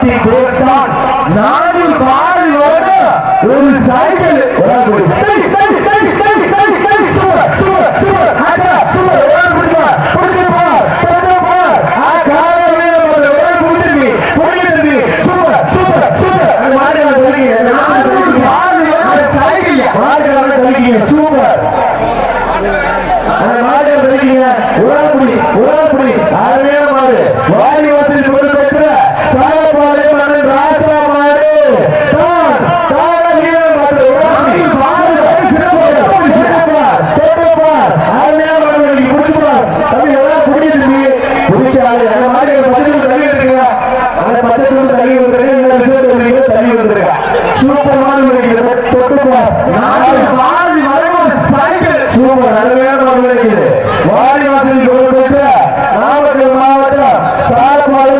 போட்டான் நான்கு மாறியோடு ஒரு சைக்கிள் ஒரு இருக்காது அந்த மாதிரி ஒரு பச்சை குண்டு அந்த பச்சை குண்டு தள்ளி எடுத்துருக்க இந்த விஷயம் தெரியுங்க தள்ளி எடுத்துருக்க சூப்பரமான நினைக்கிறது தொட்டு மாவட்டம் சாலமாடு